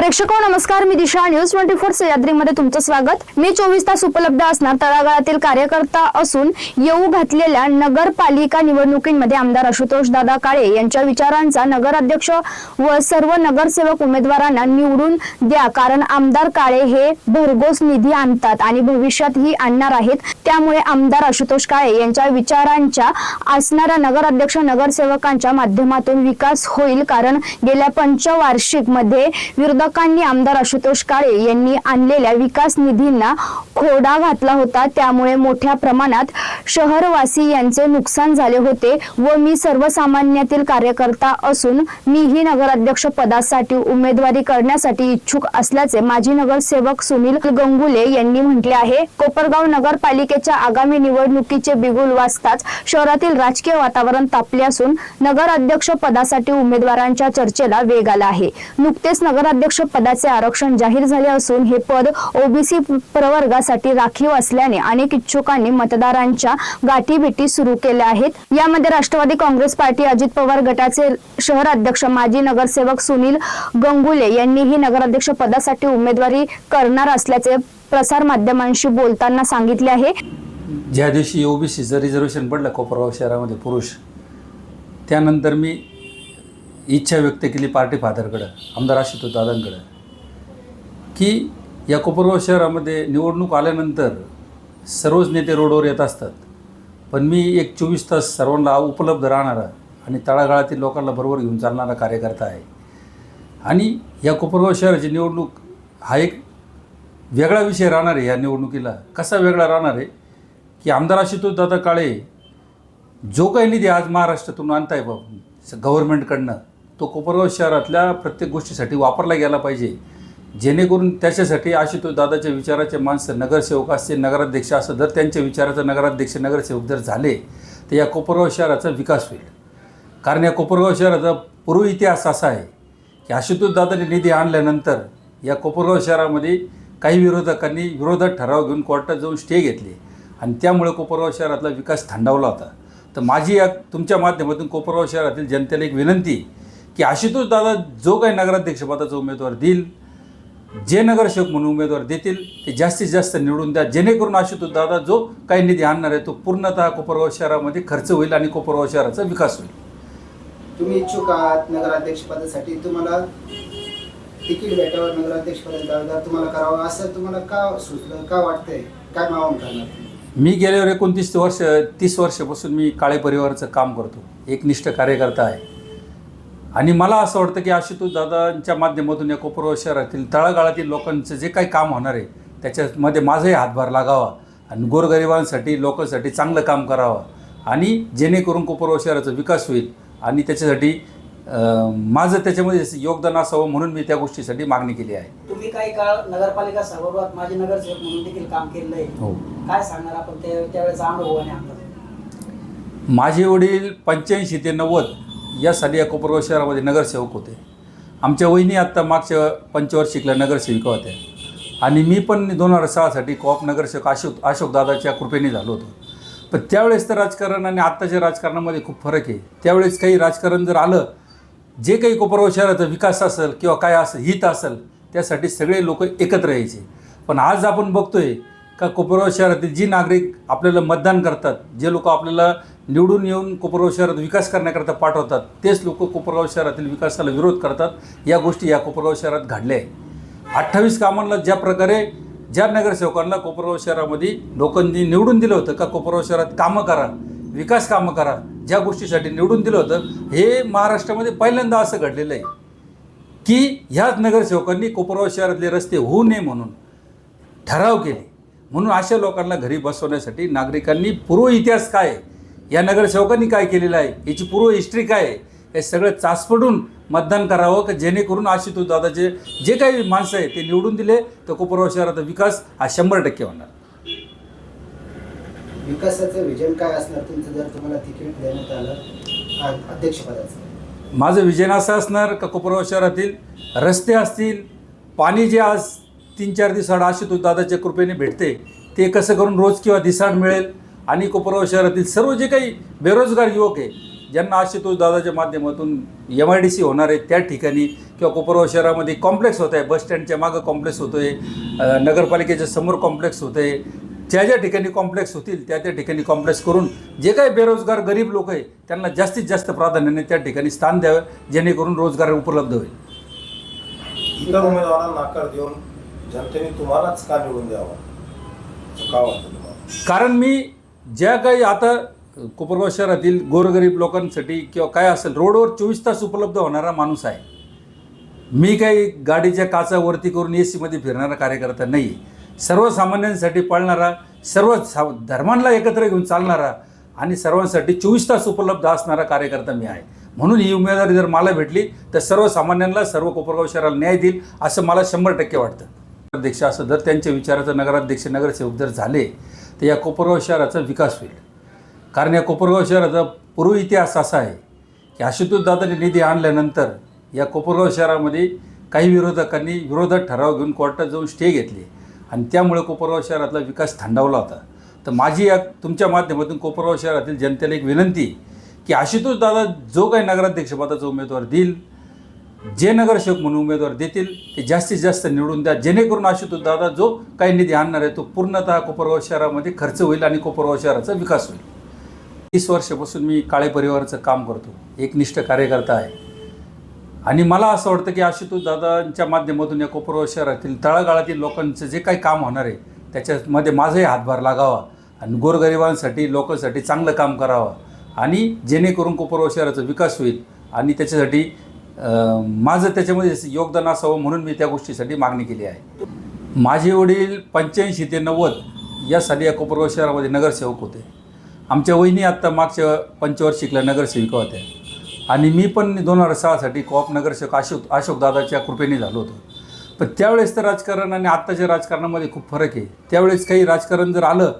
प्रेक्षको नमस्कार मी दिशा news twenty four सह्याद्रीमध्ये तुमचं स्वागत. मी चोवीस तास उपलब्ध असणार तळागाळातील कार्यकर्ता असून येऊ घातलेल्या नगरपालिका निवडणुकीमध्ये आमदार आशुतोष दादा काळे यांच्या विचारांचा नगराध्यक्ष व सर्व नगरसेवक उमेदवारांना निवडून द्या. कारण आमदार काळे हे भरघोस निधी आणतात आणि भविष्यातही आणणार आहेत. त्यामुळे आमदार आशुतोष काळे यांच्या विचारांच्या असणाऱ्या नगराध्यक्ष नगरसेवकांच्या माध्यमातून विकास होईल. कारण गेल्या पंचवार्षिकमध्ये विरोधकांनी आमदार आशुतोष काळे यांनी आणलेल्या विकास निधींना खोडा घातला होता. त्यामुळे मोठ्या प्रमाणात शहरवासी यांचे नुकसान झाले होते व मी सर्वसामान्यातील कार्यकर्ता असून मीही नगराध्यक्ष पदासाठी उमेदवारी करण्यासाठी इच्छुक असल्याचे माजी नगरसेवक सुनील गंगुले यांनी म्हटले आहे. कोपरगाव नगरपालिकेच्या आगामी निवडणुकीचे बिगुल वाजताच शहरातील राजकीय वातावरण तापले असून नगराध्यक्ष पदासाठी उमेदवारांच्या चर्चेला वेग आला आहे. नुकतेच नगराध्यक्ष पदाचे आरक्षण जाहीर झाले असून हे पद ओबीसी प्रवर्गासाठी राखीव असल्याने अनेक इच्छुकांनी मतदारांच्या गाठीभेटी सुरू केल्या आहेत. यामध्ये राष्ट्रवादी काँग्रेस पार्टी अजित पवार गटाचे शहर अध्यक्ष माजी नगरसेवक सुनील गंगुले यांनीही नगराध्यक्ष पदासाठी उमेदवारी करणार असल्याचे प्रसार माध्यमांशी बोलताना सांगितले आहे. ज्या दिवशी ओबीसीचं रिझर्वेशन पडलं कोपरगाव शहरामध्ये पुरुष त्यानंतर मी इच्छा व्यक्त केली पार्टी फादरकडं आमदार आशुतोष दादांकडं की या कोपरगाव शहरामध्ये निवडणूक आल्यानंतर सर्वच नेते रोडवर येत असतात. पण मी एक चोवीस तास सर्वांना उपलब्ध राहणारा आणि तळागाळातील लोकांना बरोबर घेऊन चालणारा कार्यकर्ता आहे. आणि या कोपरगाव शहराची निवडणूक हा एक वेगळा विषय राहणार आहे या निवडणुकीला. कसा वेगळा राहणार आहे? की आमदार आशुतोष दादा काळे जो काही निधी आज महाराष्ट्रातून आणताय बाबा गव्हर्नमेंटकडनं तो कोपरगाव शहरातल्या प्रत्येक गोष्टीसाठी वापरला गेला पाहिजे. जेणेकरून त्याच्यासाठी आशुतोष दादाच्या विचाराचे माणसं नगरसेवक असतील नगराध्यक्ष असं जर त्यांच्या विचाराचं नगराध्यक्ष नगरसेवक जर झाले तर या कोपरगाव शहराचा विकास होईल. कारण या कोपरगाव शहराचा पूर्व इतिहास असा आहे की आशुतोष दादाने निधी आणल्यानंतर या कोपरगाव शहरामध्ये काही विरोधकांनी विरोधात ठराव घेऊन कोर्टात जाऊन स्टे घेतले आणि त्यामुळे कोपरगाव शहरातला विकास थंडावला होता. तर माझी या तुमच्या माध्यमातून कोपरगाव शहरातील जनतेला एक विनंती की आशुतोष दादा जो काही नगराध्यक्षपदाचा उमेदवार देईल जे नगरसेवक म्हणून उमेदवार देतील ते जास्तीत जास्त निवडून द्या. जेणेकरून आशुतोष दादा जो काही निधी आणणार आहे तो पूर्णतः कोपरगाव शहरामध्ये खर्च होईल आणि कोपरगाव शहराचा विकास होईल. तुम्ही इच्छुक आहात नगराध्यक्ष पदासाठी तुम्हाला तिकीट भेटावं नगराध्यक्ष पदाचा तुम्हाला करावं असं तुम्हाला का सुचलं का वाटतंय? काय मावून करणार तुम्ही? मी गेल्यावर एकोणतीस वर्ष तीस वर्षापासून मी काळे परिवाराचं काम करतो. एकनिष्ठ कार्यकर्ता आहे. आणि मला असं वाटतं की आशुतोष दादांच्या माध्यमातून या कोपरगाव शहरातील तळागाळातील लोकांचं जे काही काम होणार आहे त्याच्यामध्ये माझाही हातभार लागावा आणि गोरगरिबांसाठी लोकांसाठी चांगलं काम करावं आणि जेणेकरून कोपरगाव शहराचा विकास होईल आणि त्याच्यासाठी माझं त्याच्यामध्ये योगदान असावं म्हणून मी त्या गोष्टीसाठी मागणी केली आहे. तुम्ही काही काळ नगरपालिका सभागृहात माझे नगरसेवक म्हणून देखील काम केलेलं आहे. हो. काय सांगणार आपण? ते त्यावेळेचा अनुभव आणि आता माझे वडील पंच्याऐंशी ते नव्वद या साली या कोपरगाव शहरामध्ये नगरसेवक होते. आमच्या वहिनी आत्ता मागच्या पंचवार्षिकला नगरसेविका होत्या. आणि मी पण दोन हजार सहासाठी कॉप नगरसेवक अशोक अशोकदादाच्या कृपेने झालो होतो. पण त्यावेळेस तर राजकारण आणि आत्ताच्या राजकारणामध्ये खूप फरक आहे. त्यावेळेस काही राजकारण जर आलं जे काही कोपरगाव शहराचा विकास असेल किंवा काय असेल हित असेल त्यासाठी सगळे लोक एकत्र यायचे. पण आज आपण बघतोय का कोपरगाव शहरातील जी नागरिक आपल्याला मतदान करतात जे लोक आपल्याला निवडून येऊन कोपरगाव शहरात विकास करण्याकरता पाठवतात तेच लोक कोपरगाव शहरातील विकासाला विरोध करतात. या गोष्टी या कोपरगाव शहरात घडल्या आहे अठ्ठावीस कामांना ज्या प्रकारे ज्या नगरसेवकांना कोपरगाव शहरामध्ये लोकांनी निवडून दिलं होतं का कोपरगाव शहरात कामं करा विकास कामं करा ज्या गोष्टीसाठी निवडून दिलं होतं हे महाराष्ट्रामध्ये पहिल्यांदा असं घडलेलं आहे की ह्याच नगरसेवकांनी कोपरगाव शहरातले रस्ते होऊ नये म्हणून ठराव केले. म्हणून अशा लोकांना घरी बसवण्यासाठी नागरिकांनी पूर्व इतिहास काय आहे, या नगरसेवकांनी काय केलेलं आहे? याची पूर्व हिस्ट्री काय आहे? हे सगळं चाचपडून मतदान करावं का जेणेकरून आशुतोष दादाचे जे काही माणसं आहे ते निवडून दिले तर कोपरगाव शहराचा विकास हा शंभर टक्के होणार. विकासाचं विजन काय असणार? तुमचं जर तुम्हाला तिकीट देण्यात आलं अध्यक्षपदाचं. माझं विजन असं असणार का कोपरगाव शहरातील रस्ते असतील पाणी जे आज तीन चार दिवसाड आशुतोष दादाच्या कृपेने भेटते ते कसं करून रोज किंवा दिसाड मिळेल आणि कोपरगाव शहरातील सर्व जे काही बेरोजगार युवक आहे ज्यांना आशुतोष दादाच्या माध्यमातून एम आय डी सी होणार आहे त्या ठिकाणी किंवा कोपरगाव शहरामध्ये कॉम्प्लेक्स होत आहे बस स्टँडच्या मागं कॉम्प्लेक्स होतो आहे नगरपालिकेच्या समोर कॉम्प्लेक्स होतं आहे ज्या ज्या ठिकाणी कॉम्प्लेक्स होतील त्या त्या ठिकाणी कॉम्प्लेक्स करून जे काही बेरोजगार गरीब लोक आहे त्यांना जास्तीत जास्त प्राधान्याने त्या ठिकाणी स्थान द्यावं जेणेकरून रोजगार उपलब्ध होईल. इतर उमेदवारांना नाकार देऊन जनतेने तुम्हालाच का निवडून द्यावा? कारण मी ज्या काही आता कोपरगाव शहरातील गोरगरीब लोकांसाठी किंवा काय असेल रोडवर चोवीस तास उपलब्ध होणारा माणूस आहे. मी काही गाडीच्या काचा वरती करून ए सीमध्ये फिरणारा कार्यकर्ता नाही. आहे सर्वसामान्यांसाठी पाळणारा सर्व सा धर्मांना एकत्र घेऊन चालणारा आणि सर्वांसाठी चोवीस तास उपलब्ध असणारा कार्यकर्ता मी आहे. म्हणून ही उमेदवारी जर मला भेटली तर सर्वसामान्यांना सर्व कोपरगाव शहराला न्याय देईल असं मला शंभर टक्के वाटतं. अध्यक्ष असं जर त्यांच्या विचाराचं नगराध्यक्ष नगरसेवक जर झाले तर या कोपरगाव शहराचा विकास होईल. कारण या कोपरगाव शहराचा पूर्व इतिहास असा आहे की आशुतोष दादाने निधी आणल्यानंतर या कोपरगाव शहरामध्ये काही विरोधकांनी विरोधात ठराव घेऊन कोर्टात जाऊन स्टे घेतले. आणि त्यामुळे कोपरगाव शहरातला विकास थांडावला होता. तर माझी या तुमच्या माध्यमातून कोपरगाव शहरातील जनतेला एक विनंती की आशुतोष दादा जो काही नगराध्यक्षपदाचा उमेदवार देईल जे नगरसेवक म्हणून उमेदवार देतील ते जास्तीत जास्त निवडून द्या. जेणेकरून आशुतोष दादा जो काही निधी आणणार आहे तो पूर्णतः कोपरगाव शहरामध्ये खर्च होईल आणि कोपरगाव शहराचा विकास होईल. तीस वर्षापासून मी काळे परिवाराचं काम करतो. एकनिष्ठ कार्यकर्ता आहे. आणि मला असं वाटतं की आशुतोष दादांच्या माध्यमातून या कोपरगाव शहरातील तळागाळातील लोकांचं जे काही काम होणार आहे त्याच्यामध्ये माझाही हातभार लागावा आणि गोरगरिबांसाठी लोकांसाठी चांगलं काम करावं. आणि जेणेकरून कोपरगाव शहराचा विकास होईल आणि त्याच्यासाठी माझं त्याच्यामध्ये योगदान असावं म्हणून मी त्या गोष्टीसाठी मागणी केली आहे. माझे वडील पंच्याऐंशी ते नव्वद या साली या कोपरगाव शहरामध्ये नगरसेवक होते. आमच्या वहिनी आत्ता मागच्या पंचवार्षिकला नगरसेविका होत्या. आणि मी पण दोन हजार सहासाठी कॉप नगरसेवक अशोक अशोकदादाच्या कृपेने झालो होतो. पण त्यावेळेस तर राजकारण आणि आत्ताच्या राजकारणामध्ये खूप फरक आहे. त्यावेळेस काही राजकारण जर आलं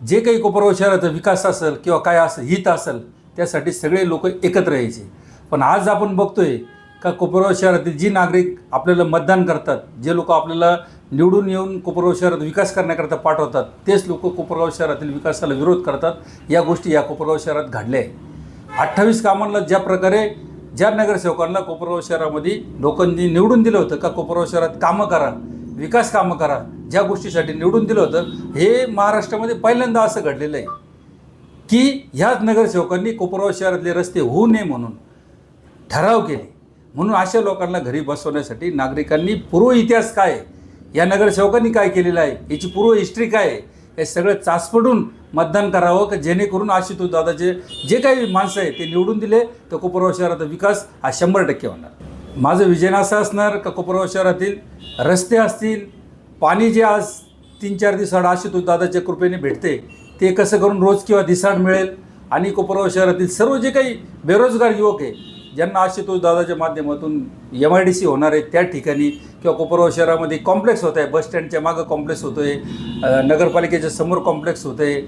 जे काही कोपरगाव शहराचा विकास असेल किंवा काय असेल हित असेल त्यासाठी सगळे लोक एकत्र यायचे. पण आज आपण बघतोय का कोपरगाव शहरातील जी नागरिक आपल्याला मतदान करतात जे लोक आपल्याला निवडून येऊन कोपरगाव शहरात विकास करण्याकरता पाठवतात तेच लोक कोपरगाव शहरातील विकासाला विरोध करतात. या गोष्टी या कोपरगाव शहरात घडल्या आहे अठ्ठावीस कामांना ज्या प्रकारे ज्या नगरसेवकांना कोपरगाव शहरामध्ये लोकांनी निवडून दिलं होतं का कोपरगाव शहरात कामं करा विकास कामं करा ज्या गोष्टीसाठी निवडून दिलं होतं हे महाराष्ट्रामध्ये पहिल्यांदा असं घडलेलं आहे. की ह्याच नगरसेवकांनी कोपरगाव शहरातले रस्ते होऊ नये म्हणून ठराव केले. म्हणून अशा लोकांना घरी बसवण्यासाठी नागरिकांनी पूर्व इतिहास काय या नगरसेवकांनी काय केलेलं आहे? याची पूर्व हिस्ट्री काय आहे? हे सगळं चाचपडून मतदान करावं का जेणेकरून आशुतोष दादाचे जे काही माणसं आहे ते निवडून दिले तर कोपरगाव शहराचा विकास हा शंभर टक्के होणार. माझं विजन असं असणार का कोपरगाव शहरातील रस्ते असतील पाणी जे आज तीन चार दिवसाआड आशुतोष दादाच्या कृपेने भेटते ते कसं करून रोज किंवा दिसाड मिळेल? आणि कोपरगाव शहरातील सर्व जे काही बेरोजगार युवक आहे ज्यांना आशुतोष दादाच्या माध्यमातून एम आय डी सी होणार आहे त्या ठिकाणी किंवा कोपरगाव शहरामध्ये कॉम्प्लेक्स होत आहे बस स्टँडच्या मागं कॉम्प्लेक्स होतो आहे नगरपालिकेच्या समोर कॉम्प्लेक्स होतं आहे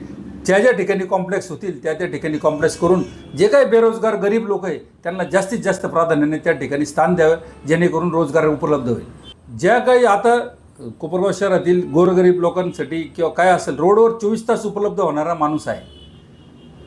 ज्या ज्या ठिकाणी कॉम्प्लेक्स होतील त्या त्या ठिकाणी कॉम्प्लेक्स करून जे काही बेरोजगार गरीब लोक आहे त्यांना जास्तीत जास्त प्राधान्याने त्या ठिकाणी स्थान द्यावं जेणेकरून रोजगार उपलब्ध होईल. ज्या काही आता कोपरगाव शहरातील गोरगरीब लोकांसाठी किंवा काय असेल रोडवर चोवीस तास उपलब्ध होणारा माणूस आहे.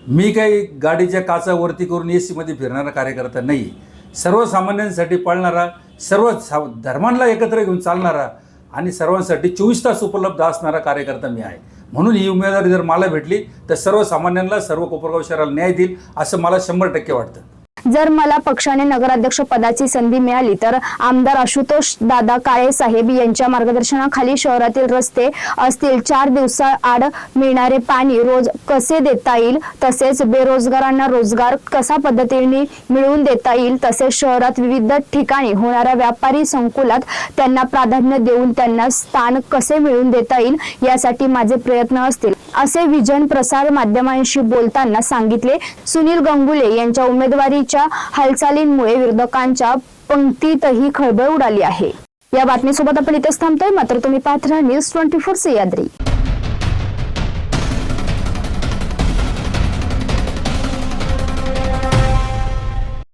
मी काही गाडीच्या काचा वरती करून ए सीमध्ये फिरणारा कार्यकर्ता नाही. सर्वसामान्यांसाठी पळणारा सर्व सा धर्मांना एकत्र घेऊन चालणारा आणि सर्वांसाठी चोवीस तास उपलब्ध असणारा कार्यकर्ता मी आहे. म्हणून ही उमेदवारी जर मला भेटली तर सर्वसामान्यांना सर्व कोपरगाव शहराला न्याय देईल असं मला शंभर टक्के वाटतं. जर मला पक्षाने नगराध्यक्ष पदाची संधी मिळाली तर आमदार आशुतोष दादा काळे साहेब यांच्या मार्गदर्शनाखाली शहरातील रस्ते असतील चार दिवसाआड मिळणारे पाणी रोज कसे देता येईल? तसेच बेरोजगारांना रोजगार कसा पद्धतीने मिळवून देता येईल? तसेच शहरात विविध ठिकाणी होणाऱ्या व्यापारी संकुलात त्यांना प्राधान्य देऊन त्यांना स्थान कसे मिळवून देता येईल? यासाठी माझे प्रयत्न असतील. असे विजन प्रसार माध्यमांशी बोलताना सांगितले सुनील गंगुले यांच्या उमेदवारी उमेदवारीच्या हालचालींमुळे विरोधकांच्या पंक्तीतही खळबळ उडाली आहे. या बातमीसोबत आपण इथेच थांबतोय. मात्र तुम्ही पाहत राहा न्यूज ट्वेंटी फोर सह्याद्री